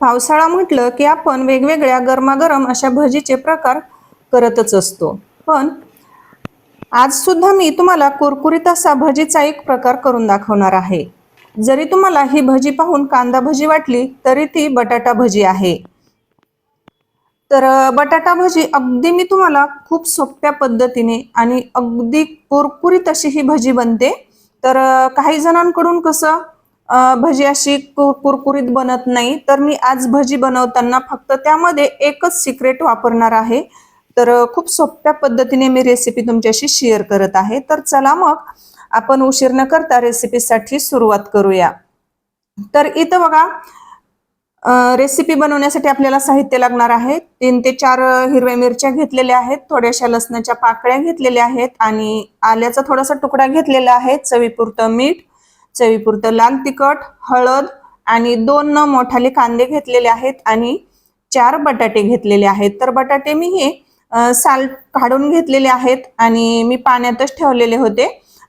पावसाळा म्हटलं की आपण वेगवेगळ्या गरमागरम अशा भजीचे प्रकार करतच असतो. पण आज सुद्धा मी तुम्हाला कुरकुरीत असा भजीचा एक प्रकार करून दाखवणार आहे. जरी तुम्हाला ही भजी पाहून कांदा भजी वाटली तरी ती बटाटा भजी आहे. तर बटाटा भजी अगदी मी तुम्हाला खूप सोप्या पद्धतीने आणि अगदी कुरकुरीत अशी ही भजी बनते. तर काही जणांकडून कसं भजी अशी कुरकुरीत बनत नाही. तर मी आज भजी बनवताना फक्त त्यामध्ये एकच सिक्रेट वापरणार आहे. तर खूप सोप्या पद्धतीने मी रेसिपी तुमच्याशी शेअर करत आहे. तर चला मग आपण उशीर न करता रेसिपीसाठी सुरुवात करूया. तर इथं बघा रेसिपी बनवण्यासाठी आपल्याला साहित्य लागणार आहे. तीन ते चार हिरव्या मिरच्या घेतलेल्या आहेत. थोड्याशा लसणाच्या पाकळ्या घेतलेल्या आहेत. आणि आल्याचा थोडासा तुकडा घेतलेला आहे. चवीपुरतं मीठ चवीपुरतं लाल तिखट हळद आणि दोन न मोठाले कांदे घेतलेले आहेत आणि चार बटाटे घेतलेले आहेत. तर बटाटे मी हे साल काढून घेतलेले आहेत आणि मी पाण्यातच ठेवलेले होते.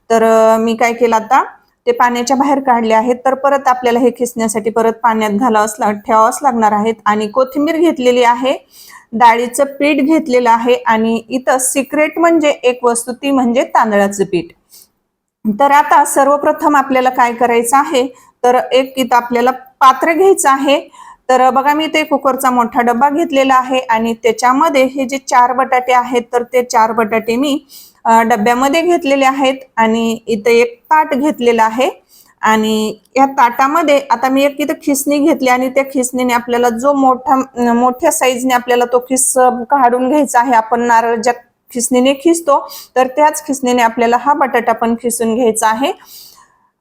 तर मी काय केलं आता ते पाण्याच्या बाहेर काढले आहेत. तर परत आपल्याला हे खिसण्यासाठी परत पाण्यात घालावंच लाग ठेवावंच लागणार आहेत. आणि कोथिंबीर घेतलेली आहे डाळीचं पीठ घेतलेलं आहे आणि इथं सिक्रेट म्हणजे एक वस्तू ती म्हणजे तांदळाचं पीठ. तर आता सर्वप्रथम आपल्याला काय करायचं आहे? तर एक इथं आपल्याला पात्र घ्यायचं आहे. तर बघा मी ते कुकरचा मोठा डबा घेतलेला आहे आणि त्याच्यामध्ये हे जे चार बटाटे आहेत तर ते चार बटाटे मी डब्यामध्ये घेतलेले आहेत आणि इथं एक ताट घेतलेलं आहे. आणि या ताटामध्ये आता मी एक इथं खिसणी घेतली आणि त्या खिसणीने आपल्याला जो मोठा मोठ्या साईजने आपल्याला तो खिस काढून घ्यायचा आहे आपण नारळ ज्या खिसणीने खिसतो तर त्याच खिसणीने आपल्याला हा बटाटा पण खिसून घ्यायचा आहे.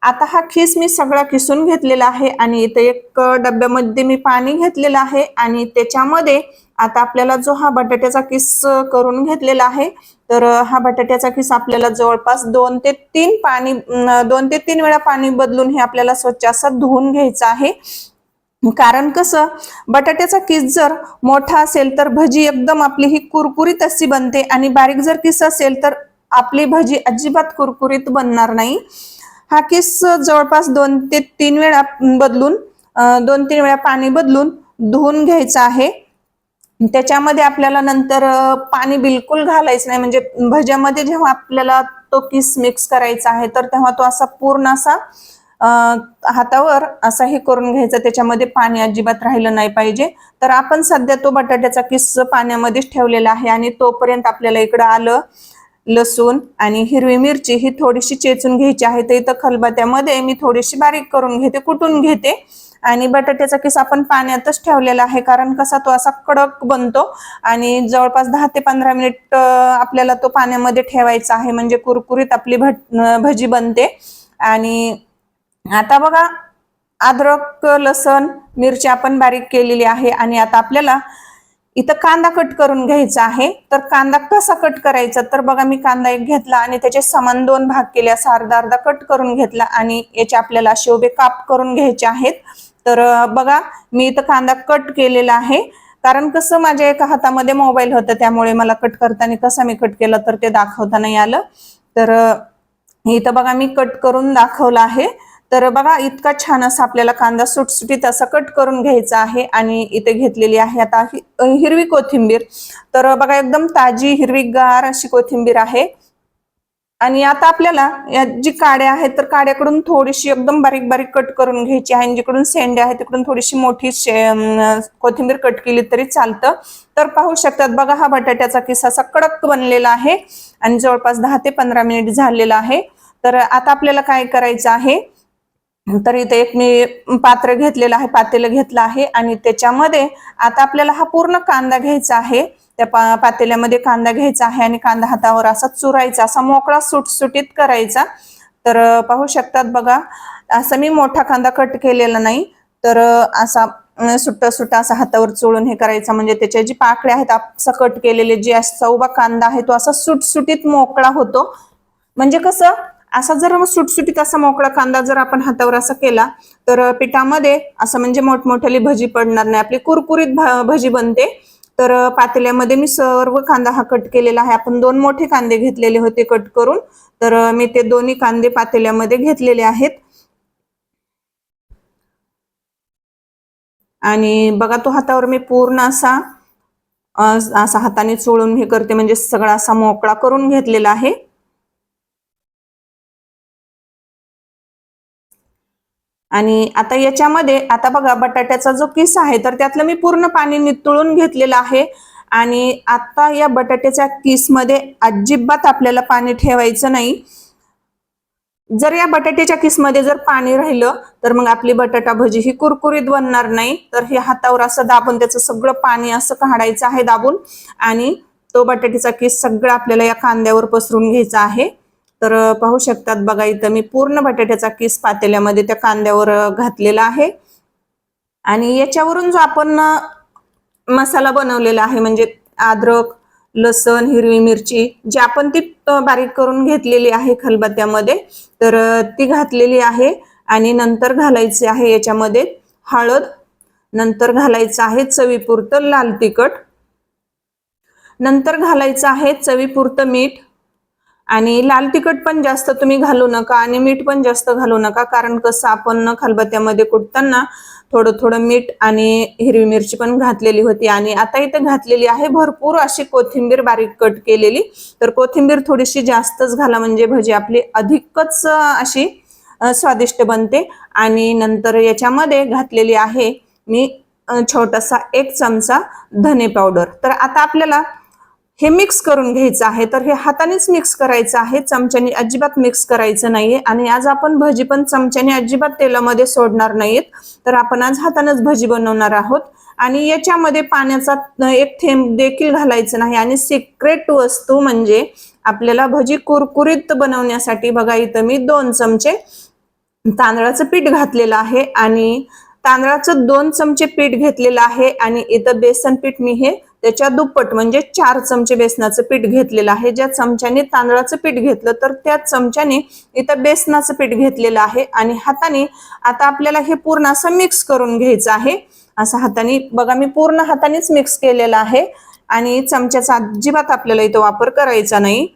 आता हा खिस मी सगळा किसून घेतलेला आहे आणि इथे एक डब्यामध्ये मी पाणी घेतलेलं आहे आणि त्याच्यामध्ये आता आपल्याला जो हा बटाट्याचा किस करून घेतलेला आहे तर हा बटाट्याचा किस आपल्याला जवळपास दोन ते तीन पाणी दोन ते तीन वेळा पाणी बदलून हे आपल्याला स्वच्छ असं धुवून घ्यायचं आहे. कारण कसं? बटाट्याचा किस जर मोठा असेल तर भजी एकदम आपली ही कुरकुरीत अशी बनते आणि बारीक जर किस असेल तर आपली भजी अजिबात कुरकुरीत बनणार नाही. हा किस जवळपास दोन ते तीन वेळा बदलून दोन तीन वेळा पाणी बदलून धुवून घ्यायचा आहे. त्याच्यामध्ये आपल्याला नंतर पाणी बिलकुल घालायचं नाही. म्हणजे भज्यामध्ये जेव्हा आपल्याला तो किस मिक्स करायचा आहे तर तेव्हा तो असा पूर्ण असा हातावर असा हे करून घ्यायचं त्याच्यामध्ये पाणी अजिबात राहिलं नाही पाहिजे. तर आपण सध्या तो बटाट्याचा किस्स पाण्यामध्येच ठेवलेला आहे आणि तोपर्यंत आपल्याला इकडं आलं लसूण आणि हिरवी मिरची ही थोडीशी चेचून घ्यायची आहे. तर इथं खलबत्यामध्ये मी थोडीशी बारीक करून घेते कुटून घेते. आणि बटाट्याचा किस आपण पाण्यातच ठेवलेला आहे कारण कसा तो असा कडक बनतो आणि जवळपास दहा ते पंधरा मिनिट आपल्याला तो पाण्यामध्ये ठेवायचा आहे. म्हणजे कुरकुरीत आपली भट भजी बनते. आणि आता बघा अद्रक लसण मिरची आपण बारीक केलेली आहे आणि आता आपल्याला इथं कांदा कट करून घ्यायचा आहे. तर कांदा कसा कट करायचा? तर बघा मी कांदा एक घेतला आणि त्याचे समान दोन भाग केले. असा अर्धा अर्धा कट करून घेतला आणि याचे आपल्याला असे उभे काप करून घ्यायचे आहेत. तर बघा मी इथं कांदा कट केलेला आहे. कारण कसं माझ्या एका हातामध्ये मोबाईल होता त्यामुळे मला कट करताना कसा मी कट केला तर ते दाखवता नाही आलं. तर इथं बघा मी कट करून दाखवलं आहे. तर बघा इतका छान असा आपल्याला कांदा सुटसुटीत असा कट करून घ्यायचा आहे आणि इथे घेतलेली आहे आता हि- हिरवी कोथिंबीर. तर बघा एकदम ताजी हिरवीगार अशी कोथिंबीर आहे. आणि आता आपल्याला या जी काड्या आहेत तर काड्याकडून थोडीशी एकदम बारीक बारीक कट करून घ्यायची आहे. आणि जिकडून सेंड्या आहेत तिकडून थोडीशी मोठी शे कोथिंबीर कट केली तरी चालतं. तर पाहू शकतात बघा हा बटाट्याचा किस्सा असा कडक बनलेला आहे. आणि जवळपास दहा ते पंधरा मिनिट झालेला आहे. तर आता आपल्याला काय करायचं आहे? तर इथे एक मी पात्र घेतलेलं आहे पातेलं घेतलं आहे आणि त्याच्यामध्ये आता आपल्याला हा पूर्ण कांदा घ्यायचा आहे. त्या पा पातेल्यामध्ये कांदा घ्यायचा आहे आणि कांदा हातावर असा चुरायचा असा मोकळा सुटसुटीत करायचा. तर पाहू शकतात बघा असं मी मोठा कांदा कट केलेला नाही. तर असा सुट्टा सुट्टा असा हातावर चोळून हे करायचा. म्हणजे त्याच्या जी पाकळ्या आहेत असं कट केलेले जे असा उभा कांदा आहे तो असा सुटसुटीत मोकळा होतो. म्हणजे कसं असा जर मग सुटसुटीत असा मोकळा कांदा जर आपण हातावर असा केला तर पिठामध्ये असं म्हणजे मोठमोठ्याली भजी पडणार नाही. आपली कुरकुरीत भ- भजी बनते. तर पातेल्यामध्ये मी सर्व कांदा हा कट केलेला आहे. आपण दोन मोठे कांदे घेतलेले होते कट करून. तर मी ते दोन्ही कांदे पातेल्यामध्ये घेतलेले आहेत. आणि बघा तो हातावर मी पूर्ण असा असा हाताने चोळून हे करते. म्हणजे सगळा असा मोकळा करून घेतलेला आहे. आणि आता याच्यामध्ये आता बघा बटाट्याचा जो किस आहे तर त्यातलं मी पूर्ण पाणी नितळून घेतलेलं आहे. आणि आता या बटाट्याच्या किसमध्ये अजिबात आपल्याला पाणी ठेवायचं नाही. जर या बटाट्याच्या किसमध्ये जर पाणी राहिलं तर मग आपली बटाटा भजी ही कुरकुरीत बनणार नाही. तर हे हातावर असं दाबून त्याचं सगळं पाणी असं काढायचं आहे दाबून. आणि तो बटाट्याचा किस सगळं आपल्याला या कांद्यावर पसरून घ्यायचा आहे. तर पाहू शकतात बघा इथं मी पूर्ण बटाट्याचा किस पातेल्यामध्ये त्या कांद्यावर घातलेला आहे. आणि याच्यावरून जो आपण मसाला बनवलेला आहे म्हणजे अद्रक लसण हिरवी मिरची जी आपण ती बारीक करून घेतलेली आहे खलबत्त्यामध्ये तर ती घातलेली आहे. आणि नंतर घालायचे आहे याच्यामध्ये हळद नंतर घालायचं आहे चवीपुरतं लाल तिखट नंतर घालायचं आहे चवीपुरतं मीठ आणि लाल तिखट पण जास्त तुम्ही घालू नका आणि मीठ पण जास्त घालू नका. कारण कसं आपण खलबत्त्यामध्ये कुटताना थोडं थोडं मीठ आणि हिरवी मिरची पण घातलेली होती. आणि आता इथे घातलेली आहे भरपूर अशी कोथिंबीर बारीक कट केलेली. तर कोथिंबीर थोडीशी जास्तच घाला म्हणजे भजी आपली अधिकच अशी स्वादिष्ट बनते. आणि नंतर याच्यामध्ये घातलेली आहे मी छोटासा एक चमचा धने पावडर. तर आता आपल्याला हे मिक्स करून घ्यायचं आहे. तर हे हातानेच मिक्स करायचं आहे. चमच्याने अजिबात मिक्स करायचं नाहीये. आणि आज आपण भजी पण चमच्याने अजिबात तेलामध्ये सोडणार नाहीत. तर आपण आज हातानेच भजी बनवणार आहोत. आणि याच्यामध्ये पाण्याचा एक थेंब देखील घालायचं नाही. आणि सिक्रेट वस्तू म्हणजे आपल्याला भजी कुरकुरीत बनवण्यासाठी बघा इथं मी दोन चमचे तांदळाचं पीठ घातलेलं आहे. आणि तांदळाचं दोन चमचे पीठ घेतलेलं आहे. आणि इथं बेसन पीठ मी हे त्याच्या दुप्पट म्हणजे चार चमचे बेसनाचं पीठ घेतलेलं आहे. ज्या चमच्याने तांदळाचं पीठ घेतलं तर त्या चमच्याने इथं बेसनाचं पीठ घेतलेलं आहे. आणि हाताने आता आपल्याला हे पूर्ण असं मिक्स करून घ्यायचं आहे. असं हाताने बघा मी पूर्ण हातानेच मिक्स केलेलं आहे. आणि चमच्याचा अजिबात आपल्याला इथं वापर करायचा नाही.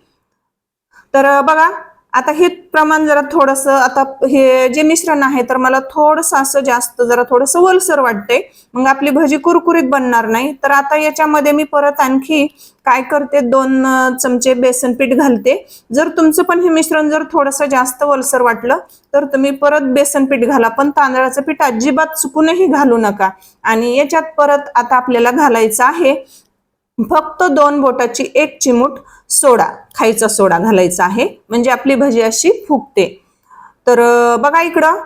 तर बघा आता हे प्रमाण जरा थोडस आता हे जे मिश्रण आहे तर मला थोडस असं जास्त जरा थोडस वलसर वाटते मग आपली भजी कुरकुरीत बनणार नाही. तर आता याच्यामध्ये मी परत आणखी काय करते दोन चमचे बेसन पीठ घालते. जर तुमचं पण हे मिश्रण जर थोडंसं जास्त वलसर वाटलं तर तुम्ही परत बेसन पीठ घाला. पण तांदळाचं पीठ अजिबात चुकूनही घालू नका. आणि याच्यात परत आता आपल्याला घालायचं आहे फक्त दोन बोटाची एक चिमूट सोडा खायचा सोडा घालायचा आहे. म्हणजे आपली भजी अशी फुगते. तर बघा इकडं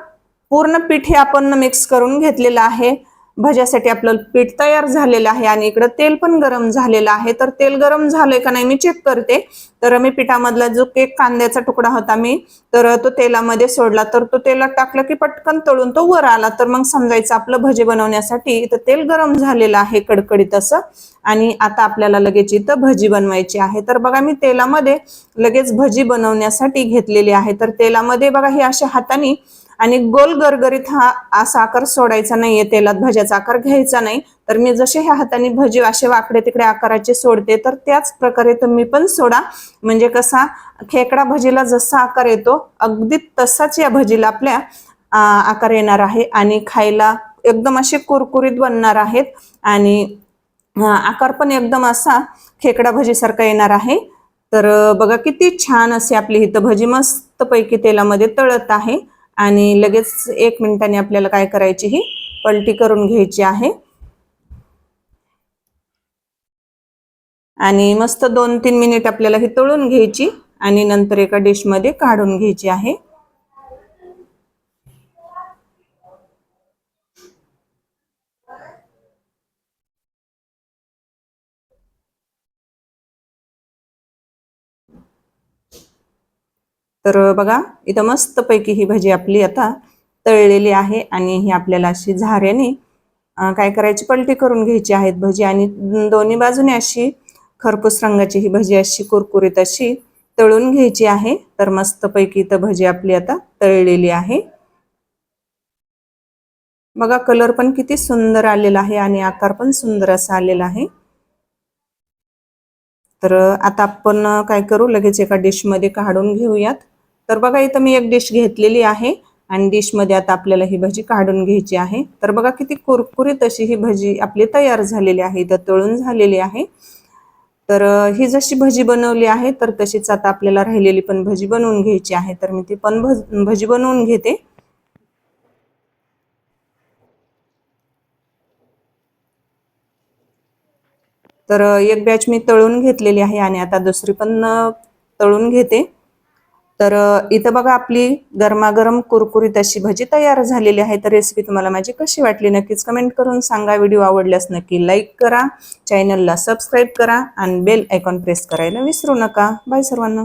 पूर्ण पीठ हे आपण मिक्स करून घेतलेलं आहे. भज्यासाठी आपलं पीठ तयार झालेलं आहे आणि इकडं तेल पण गरम झालेलं आहे. तर तेल गरम झालंय का नाही मी चेक करते. तर मी पिठामधला जो केक कांद्याचा तुकडा होता मी तर तो तेलामध्ये सोडला. तर तो तेलात टाकला की पटकन तळून तो वर आला. तर मग समजायचं आपलं भजे बनवण्यासाठी इथं तेल गरम झालेलं आहे कडकडीत असं. आणि आता आपल्याला लगेच इथं भजी बनवायची आहे. तर बघा मी तेलामध्ये लगेच भजी बनवण्यासाठी घेतलेली आहे. तर तेलामध्ये बघा हे अशा हाताने आणि गोल गरगरीत हा असा आकार सोडायचा नाहीये तेलात भज्याचा आकार घ्यायचा नाही. तर मी जसे ह्या हाताने भजी असे वाकडे तिकडे आकाराचे सोडते तर त्याच प्रकारे तुम्ही पण सोडा. म्हणजे कसा खेकडा भजीला जसा आकार येतो अगदी तसाच या भजीला आपल्या आकार येणार आहे. आणि खायला एकदम असे कुरकुरीत बनणार आहेत. आणि आकार पण एकदम असा खेकडा भजीसारखा येणार आहे. तर बघा किती छान असे आपली इथं भजी मस्त पैकी तेलामध्ये तळत आहे. आणि लगेच एक मिनिटाने आपल्याला काय करायची ही पलटी करून घ्यायची आहे. आणि मस्त दोन तीन मिनिट आपल्याला ही तळून घ्यायची आणि नंतर एका डिशमध्ये काढून घ्यायची आहे. तर बघा इथं मस्तपैकी ही भजी आपली आता तळलेली आहे आणि ही आपल्याला अशी झाऱ्याने काय करायची पलटी करून घ्यायची आहेत भजी आणि दोन्ही बाजूने अशी खरपूस रंगाची ही भजी अशी कुरकुरीत अशी तळून घ्यायची आहे. तर मस्तपैकी इथं भजी आपली आता तळलेली आहे. बघा कलर पण किती सुंदर आलेला आहे आणि आकार पण सुंदर असा आलेला आहे. तर आता आपण काय करू लगेच एका डिशमध्ये काढून घेऊयात. तर बघा इथं मी एक डिश घेतलेली आहे. आणि डिशमध्ये आता आपल्याला ही भजी काढून घ्यायची आहे. तर बघा किती कुरकुरीत अशी ही भजी आपली तयार झालेली आहे. इथं तळून झालेली आहे. तर ही जशी भजी बनवली आहे तर तशीच आता आपल्याला राहिलेली पण भजी बनवून घ्यायची आहे. तर मी ती पण भज भजी बनवून घेते. तर एक बॅच मी तळून घेतलेली आहे आणि आता दुसरी पण तळून घेते. तर इथं बघा आपली गरमागरम कुरकुरीत अशी भजी तयार झालेली आहे. तर रेसिपी तुम्हाला माझी कशी वाटली नक्कीच कमेंट करून सांगा. व्हिडिओ आवडल्यास नक्की लाईक करा. चॅनलला सबस्क्राईब करा. आणि बेल आयकॉन प्रेस करायला विसरू नका. बाय सर्वांना.